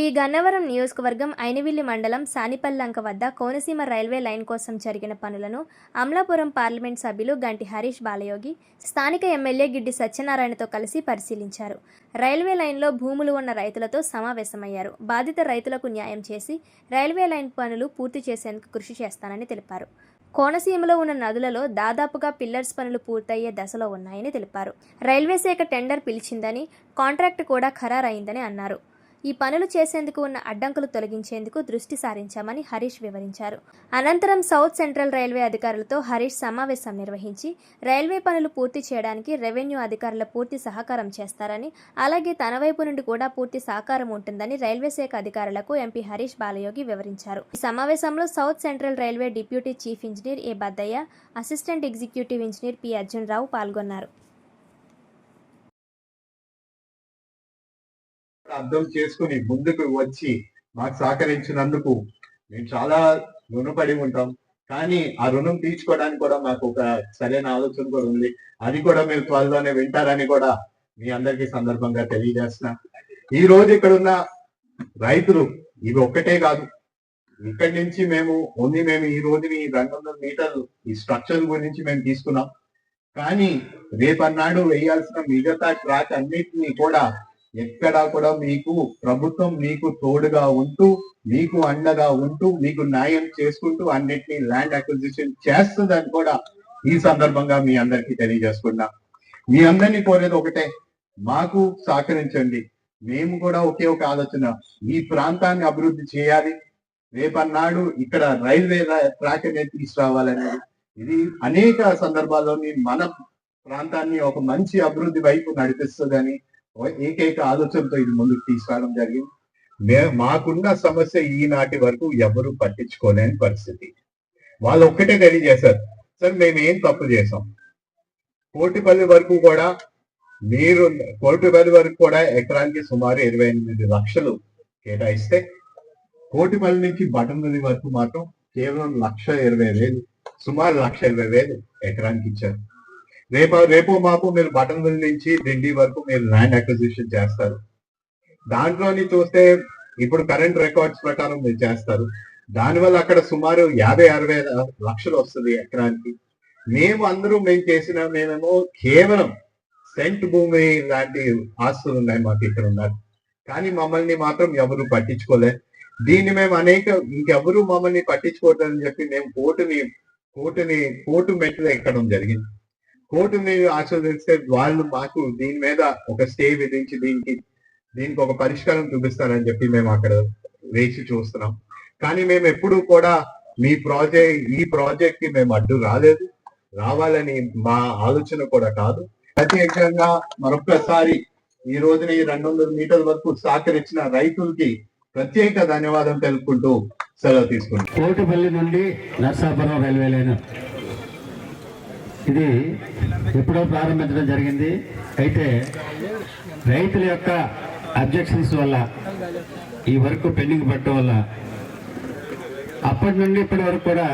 P Gannavaram నియోజకవర్గం ఐనవిల్లి మండలం సానిపల్లంక వద్ద కోనసీమ రైల్వే లైన్ కోసం జరిగిన పనులను అమలాపురం పార్లమెంట్ సభ్యులు గంటి హరీష్ బాలయోగి స్థానిక ఎమ్మెల్యే గిడ్డి సత్యనారాయణతో కలిసి పరిశీలించారు. రైల్వే లైన్లో భూములు ఉన్న రైతులతో సమావేశమయ్యారు. బాధిత రైతులకు న్యాయం చేసి రైల్వే లైన్ పనులు పూర్తి చేసేందుకు కృషి చేస్తానని తెలిపారు. కోనసీమలో ఉన్న నదులలో దాదాపుగా పిల్లర్స్ పనులు పూర్తయ్యే దశలో ఉన్నాయని తెలిపారు. రైల్వే శాఖ టెండర్ పిలిచిందని కాంట్రాక్ట్ కూడా ఖరారైందని అన్నారు. ఈ పనులు చేసేందుకు ఉన్న అడ్డంకులు తొలగించేందుకు దృష్టి సారించామని హరీష్ వివరించారు. అనంతరం సౌత్ సెంట్రల్ రైల్వే అధికారులతో హరీష్ సమావేశం నిర్వహించి రైల్వే పనులు పూర్తి చేయడానికి రెవెన్యూ అధికారుల పూర్తి సహకారం చేస్తారని అలాగే తన వైపు నుండి కూడా పూర్తి సహకారం ఉంటుందని రైల్వే శాఖ అధికారులకు ఎంపీ హరీష్ బాలయోగి వివరించారు. ఈ సమావేశంలో south central railway deputy chief engineer A Baddaiah assistant executive engineer P Arjun Rao పాల్గొన్నారు. అర్థం చేసుకుని ముందుకు వచ్చి మాకు సహకరించినందుకు మేము చాలా రుణపడి ఉంటాం. కానీ ఆ రుణం తీర్చుకోవడానికి కూడా మాకు ఒక సరైన ఆలోచన కూడా ఉంది. అది కూడా మీరు త్వరలోనే వింటారని కూడా మీ అందరికీ సందర్భంగా తెలియజేస్తున్నా. ఈ రోజు ఇక్కడ ఉన్న రైతులు ఇవి ఒక్కటే కాదు. ఇక్కడి నుంచి మేము ఓన్లీ మేము ఈ రోజు ఈ రెండు వందల మీటర్లు ఈ స్ట్రక్చర్ గురించి మేము తీసుకున్నాం. కానీ రేపన్నాడు వేయాల్సిన మిగతా ట్రాక్ అన్నిటినీ కూడా ఎక్కడా కూడా మీకు ప్రభుత్వం మీకు తోడుగా ఉంటూ మీకు అండగా ఉంటూ మీకు న్యాయం చేసుకుంటూ అన్నిటినీ ల్యాండ్ అక్విజిషన్ చేస్తుందని కూడా ఈ సందర్భంగా మీ అందరికీ తెలియజేసుకున్నా. మీ అందరినీ కోరేది ఒకటే మాకు సహకరించండి. మేము కూడా ఒకే ఒక ఆలోచన ఈ ప్రాంతాన్ని అభివృద్ధి చేయాలి. రేపన్నాడు ఇక్కడ రైల్వే ట్రాక్ అనేది తీసుకురావాలనేది ఇది అనేక సందర్భాల్లో మన ప్రాంతాన్ని ఒక మంచి అభివృద్ధి వైపు నడిపిస్తుందని ఏకైక ఆలోచనతో ఇది ముందుకు తీసుకురావడం జరిగింది. మే మాకున్న సమస్య ఈనాటి వరకు ఎవరు పట్టించుకోలేని పరిస్థితి. వాళ్ళు ఒక్కటే తెలియజేశారు సార్ మేము ఏం తప్పు చేసాం కోటిపల్లి వరకు కూడా మీరు కోటిపల్లి వరకు కూడా ఎకరానికి సుమారు ఇరవై ఎనిమిది లక్షలు కేటాయిస్తే కోటిపల్లి నుంచి బటన్పల్లి వరకు మాత్రం కేవలం లక్ష ఇరవై వేలు సుమారు లక్ష ఇరవై వేలు ఎకరానికి ఇచ్చారు. రేపు రేపు మాపు మీరు బటన్పల్లి నుంచి ఢిల్లీ వరకు మీరు ల్యాండ్ అక్విజిషన్ చేస్తారు. దాంట్లోని చూస్తే ఇప్పుడు కరెంట్ రికార్డ్స్ ప్రకారం మీరు చేస్తారు. దానివల్ల అక్కడ సుమారు యాభై అరవై లక్షలు వస్తుంది ఎకరానికి. మేము అందరూ మేము చేసిన మేమేమో కేవలం సెంట్ భూమి లాంటి ఆస్తులు ఉన్నాయి మాకు ఇక్కడ ఉన్నారు. కానీ మమ్మల్ని మాత్రం ఎవరు పట్టించుకోలే. దీన్ని మేము అనేక ఇంకెవరు మమ్మల్ని పట్టించుకోవద్దని చెప్పి మేము కోర్టుని కోర్టుని కోర్టు మెట్లు ఎక్కడం జరిగింది. కోర్టుని ఆస్వాదిస్తే వాళ్ళు మాకు దీని మీద ఒక స్టే విధించి దీనికి దీనికి ఒక పరిష్కారం చూపిస్తారని చెప్పి మేము అక్కడ వేచి చూస్తున్నాం. కానీ మేము ఎప్పుడు కూడా మీ ప్రాజెక్ట్ ఈ ప్రాజెక్ట్కి మేము అడ్డు రాలేదు. రావాలని మా ఆలోచన కూడా కాదు. ప్రత్యేకంగా మరొక్కసారి ఈ రోజున ఈ రెండు వందల మీటర్ల వరకు సహకరించిన రైతులకి ప్రత్యేక ధన్యవాదం తెలుపుకుంటూ సెలవు తీసుకుంటాం కోటిపల్లి నుండి నర్సాపురం రైల్వే లైన్. ఇది ఎప్పుడో ప్రారంభించడం జరిగింది. అయితే రైతుల యొక్క అబ్జెక్షన్స్ వల్ల ఈ వర్క్ పెండింగ్ పడటం వల్ల అప్పటి నుండి ఇప్పటి వరకు కూడా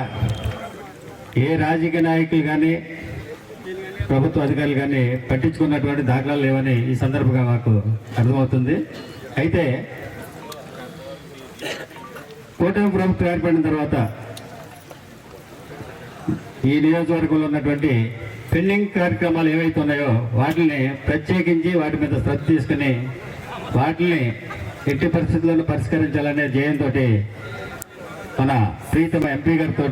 ఏ రాజకీయ నాయకులు కానీ ప్రభుత్వ అధికారులు కానీ పట్టించుకున్నటువంటి దాఖలాలు లేవని ఈ సందర్భంగా మాకు అర్థమవుతుంది. అయితే కూటమి ప్రభుత్వం ఏర్పడిన తర్వాత ఈ నియోజకవర్గంలో ఉన్నటువంటి పెండింగ్ కార్యక్రమాలు ఏవైతే ఉన్నాయో వాటిని ప్రత్యేకించి వాటి మీద శ్రద్ధ తీసుకుని వాటిని ఎట్టి పరిస్థితుల్లో పరిష్కరించాలనే ధ్యేయంతో మన ప్రీతమ ఎంపీ గారితో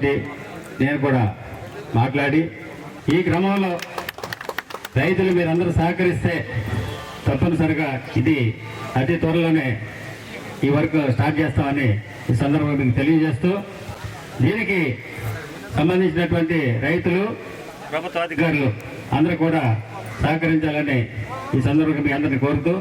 నేను కూడా మాట్లాడి ఈ క్రమంలో రైతులు మీరందరూ సహకరిస్తే తప్పనిసరిగా ఇది అతి త్వరలోనే ఈ వర్క్ స్టార్ట్ చేస్తామని ఈ సందర్భంగా మీకు తెలియజేస్తూ దీనికి సంబంధించినటువంటి రైతులు ప్రభుత్వ అధికారులు అందరూ కూడా సహకరించాలని ఈ సందర్భంగా మీ అందరిని కోరుతూ